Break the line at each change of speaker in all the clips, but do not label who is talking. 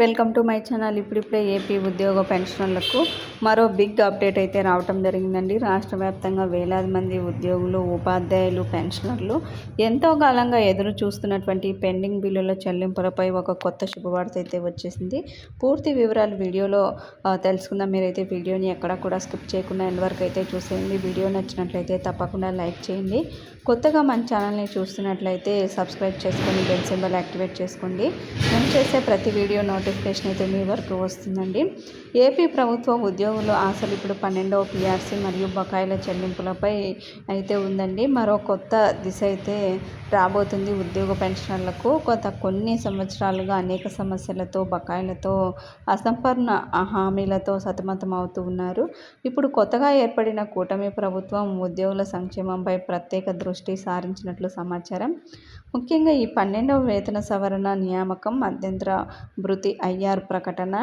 Welcome to my channel. ఇప్పుడిప్పుడే AP ఉద్యోగ పెన్షనర్లకు మరో బిగ్ అప్డేట్ అయితే రావటం జరిగిందండి. రాష్ట్ర వ్యాప్తంగా వేలాది మంది ఉద్యోగులు ఉపాధ్యాయులు పెన్షనర్లు ఎంతో కాలంగా ఎదురు చూస్తున్నటువంటి పెండింగ్ బిల్లుల చెల్లింపులపై ఒక కొత్త శుభవార్త అయితే వచ్చేసింది. పూర్తి వివరాలు వీడియోలో తెలుసుకుందాం. మీరైతే వీడియోని ఎక్కడా కూడా స్కిప్ చేయకుండా ఎండ్ వరకు అయితే చూసేయండి. వీడియో నచ్చినట్లయితే తప్పకుండా లైక్ చేయండి. కొత్తగా మన ఛానల్ని చూస్తున్నట్లయితే సబ్స్క్రైబ్ చేసుకొని బెల్ సింబల్ యాక్టివేట్ చేసుకోండి. మేము చేసే ప్రతి వీడియో నోటిఫికేషన్ అయితే మీ వరకు వస్తుందండి. ఏపీ ప్రభుత్వ ఉద్యోగులు ఆశలు ఇప్పుడు పన్నెండవ పిఆర్సీ మరియు బకాయిల చెల్లింపులపై అయితే ఉందండి. మరో కొత్త దిశ అయితే రాబోతుంది ఉద్యోగ పెన్షనర్లకు. కొత్త కొన్ని సంవత్సరాలుగా అనేక సమస్యలతో బకాయిలతో అసంపూర్ణ హామీలతో సతమతం అవుతూ ఉన్నారు. ఇప్పుడు కొత్తగా ఏర్పడిన కూటమి ప్రభుత్వం ఉద్యోగుల సంక్షేమంపై ప్రత్యేక దృష్టి దృష్టి సారించినట్లు సమాచారం. ముఖ్యంగా ఈ పన్నెండవ వేతన సవరణ నియామకం మధ్యంతర భృతి ఐఆర్ ప్రకటన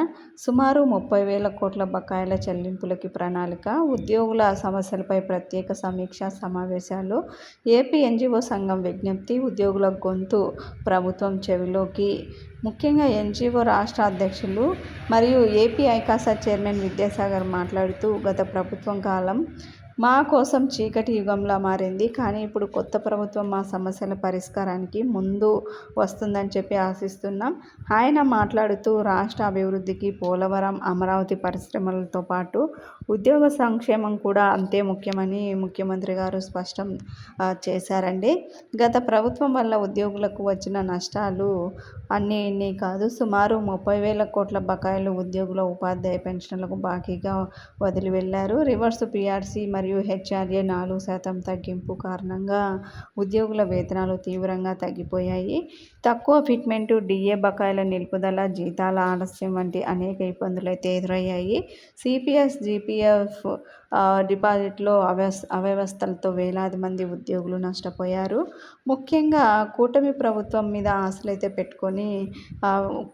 సుమారు ముప్పై వేల కోట్ల బకాయిల చెల్లింపులకి ప్రణాళిక ఉద్యోగుల సమస్యలపై ప్రత్యేక సమీక్ష సమావేశాలు ఏపీ ఎన్జిఓ సంఘం విజ్ఞప్తి ఉద్యోగుల గొంతు ప్రభుత్వం చెవిలోకి. ముఖ్యంగా ఎన్జిఓ రాష్ట్ర అధ్యక్షులు మరియు ఏపీ ఐకాసా చైర్మన్ విద్యాసాగర్ మాట్లాడుతూ గత ప్రభుత్వం కాలం మా కోసం చీకటి యుగంలా మారింది. కానీ ఇప్పుడు కొత్త ప్రభుత్వం మా సమస్యల పరిష్కారానికి ముందు వస్తుందని చెప్పి ఆశిస్తున్నాం. ఆయన మాట్లాడుతూ రాష్ట్ర అభివృద్ధికి పోలవరం అమరావతి పరిశ్రమలతో పాటు ఉద్యోగ సంక్షేమం కూడా అంతే ముఖ్యమని ముఖ్యమంత్రి గారు స్పష్టం చేశారండి. గత ప్రభుత్వం వల్ల ఉద్యోగులకు వచ్చిన నష్టాలు అన్నీ ఇన్ని కాదు. సుమారు ముప్పై వేల కోట్ల బకాయిలు ఉద్యోగుల ఉపాధ్యాయ పెన్షన్లకు బాకీగా వదిలి వెళ్ళారు రివర్స్ పీఆర్సీ మరియు మరియు హెచ్ఆర్ఏ నాలుగు శాతం తగ్గింపు కారణంగా ఉద్యోగుల వేతనాలు తీవ్రంగా తగ్గిపోయాయి. తక్కువ ఫిట్మెంటు డిఏ బకాయిల నిలుపుదల జీతాల ఆలస్యం వంటి అనేక ఇబ్బందులు అయితే ఎదురయ్యాయి. సిపిఎస్ జీపీఎఫ్ డిపాజిట్లో అవ్యస్ అవ్యవస్థలతో వేలాది మంది ఉద్యోగులు నష్టపోయారు. ముఖ్యంగా కూటమి ప్రభుత్వం మీద ఆశలైతే పెట్టుకొని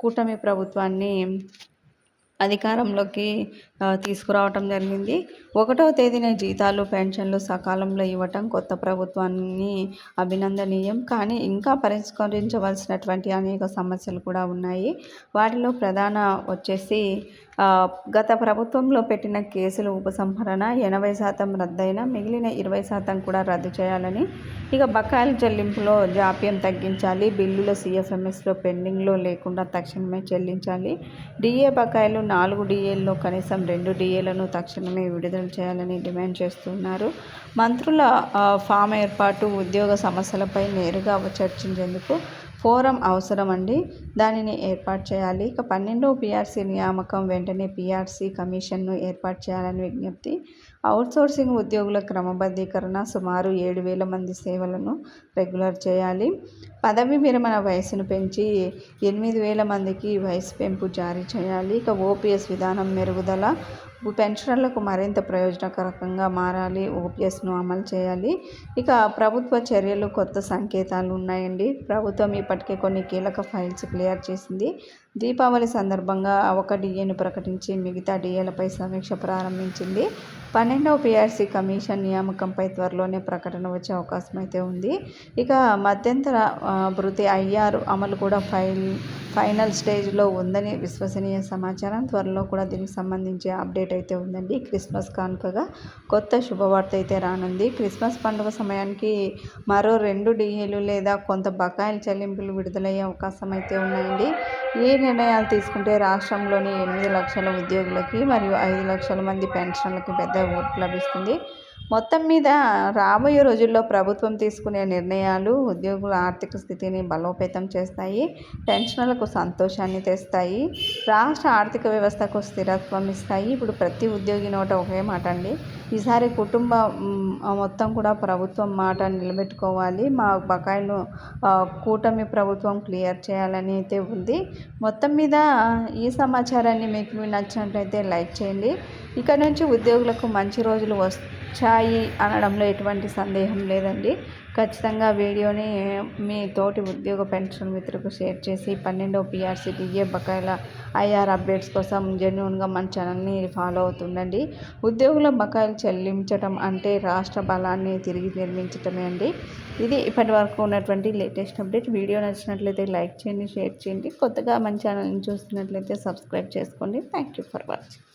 కూటమి ప్రభుత్వాన్ని అధికారంలోకి తీసుకురావటం జరిగింది. ఒకటో తేదీన జీతాలు పెన్షన్లు సకాలంలో ఇవ్వటం కొత్త ప్రభుత్వాన్ని అభినందనీయం. కానీ ఇంకా పరిష్కరించవలసినటువంటి అనేక సమస్యలు కూడా ఉన్నాయి. వాటిలో ప్రధాన వచ్చేసి గత ప్రభుత్వంలో పెట్టిన కేసుల ఉపసంహరణ ఎనభై శాతం రద్దయిన మిగిలిన ఇరవై శాతం కూడా రద్దు చేయాలని ఇక బకాయిల చెల్లింపులో జాప్యం తగ్గించాలి బిల్లులు సిఎఫ్ఎంఎస్లో పెండింగ్లో లేకుండా తక్షణమే చెల్లించాలి. డిఏ బకాయిలు నాలుగు డిఏల్లో కనీసం రెండు డిఏలను తక్షణమే విడుదల చేయాలని డిమాండ్ చేస్తున్నారు. మంత్రుల ఫామ్ ఏర్పాటు ఉద్యోగ సమస్యలపై నేరుగా చర్చించేందుకు ఫోరం అవసరం అండి దానిని ఏర్పాటు చేయాలి. ఇక పన్నెండవ పిఆర్సీ నియామకం వెంటనే పిఆర్సీ కమిషన్ను ఏర్పాటు చేయాలని విజ్ఞప్తి. అవుట్సోర్సింగ్ ఉద్యోగుల క్రమబద్ధీకరణ సుమారు ఏడు వేల మంది సేవలను రెగ్యులర్ చేయాలి. పదవి విరమణ వయసును పెంచి ఎనిమిది వేల మందికి వయసు పెంపు జారీ చేయాలి. ఇక ఓపీఎస్ విధానం మెరుగుదల పెన్షనర్లకు మరింత ప్రయోజనకరంగా మారాలి. ఓపీఎస్ను అమలు చేయాలి. ఇక ప్రభుత్వ చర్యలు కొత్త సంకేతాలు ఉన్నాయండి. ప్రభుత్వం ఇప్పటికే కొన్ని కీలక ఫైల్స్ క్లియర్ చేసింది. దీపావళి సందర్భంగా ఒక డిఏను ప్రకటించి మిగతా డిఏలపై సమీక్ష ప్రారంభించింది. పన్నెండవ పిఆర్సీ కమిషన్ నియామకంపై త్వరలోనే ప్రకటన వచ్చే అవకాశం అయితే ఉంది. ఇక మధ్యంతర భృతి ఐఆర్ అమలు కూడా ఫైల్ ఫైనల్ స్టేజ్లో ఉందని విశ్వసనీయ సమాచారం. త్వరలో కూడా దీనికి సంబంధించి అప్డేట్ అయితే ఉందండి. క్రిస్మస్ కానుకగా కొత్త శుభవార్త అయితే రానుంది. క్రిస్మస్ పండుగ సమయానికి మరో రెండు డిఏలు లేదా కొంత బకాయిల చెల్లింపులు విడుదలయ్యే అవకాశం అయితే ఉన్నాయండి. ఏ నిర్ణయాలు తీసుకుంటే రాష్ట్రంలోని ఎనిమిది లక్షల ఉద్యోగులకి మరియు ఐదు లక్షల మంది పెన్షన్లకి పెద్ద ఊరట లభిస్తుంది? మొత్తం మీద రాబోయే రోజుల్లో ప్రభుత్వం తీసుకునే నిర్ణయాలు ఉద్యోగుల ఆర్థిక స్థితిని బలోపేతం చేస్తాయి పెన్షన్లకు సంతోషాన్ని తెస్తాయి రాష్ట్ర ఆర్థిక వ్యవస్థకు స్థిరత్వం ఇస్తాయి. ఇప్పుడు ప్రతి ఉద్యోగి నోట ఒకే మాట అండి. ఈసారి కుటుంబ మొత్తం కూడా ప్రభుత్వం మాట నిలబెట్టుకోవాలి. మా బకాయిలు కూటమి ప్రభుత్వం క్లియర్ చేయాలని అయితే ఉంది. మొత్తం మీద ఈ సమాచారాన్ని మీకు నచ్చినట్లయితే లైక్ చేయండి. ఇక్కడ నుంచి ఉద్యోగులకు మంచి రోజులు వస్తు ఛాయి అనడంలో ఎటువంటి సందేహం లేదండి. ఖచ్చితంగా వీడియోని మీ తోటి ఉద్యోగ పెన్షన్ మిత్రులకు షేర్ చేసి పన్నెండో పిఆర్సీ డిఏ బకాయిల ఐఆర్ అప్డేట్స్ కోసం జెన్యున్గా మన ఛానల్ని ఫాలో అవుతుండండి. ఉద్యోగుల బకాయిలు చెల్లించడం అంటే రాష్ట్ర బలాన్ని తిరిగి నిర్మించటమే అండి. ఇది ఇప్పటి వరకు ఉన్నటువంటి లేటెస్ట్ అప్డేట్. వీడియో నచ్చినట్లయితే లైక్ చేయండి షేర్ చేయండి. కొత్తగా మన ఛానల్ని చూస్తున్నట్లయితే సబ్స్క్రైబ్ చేసుకోండి. Thank you for watching.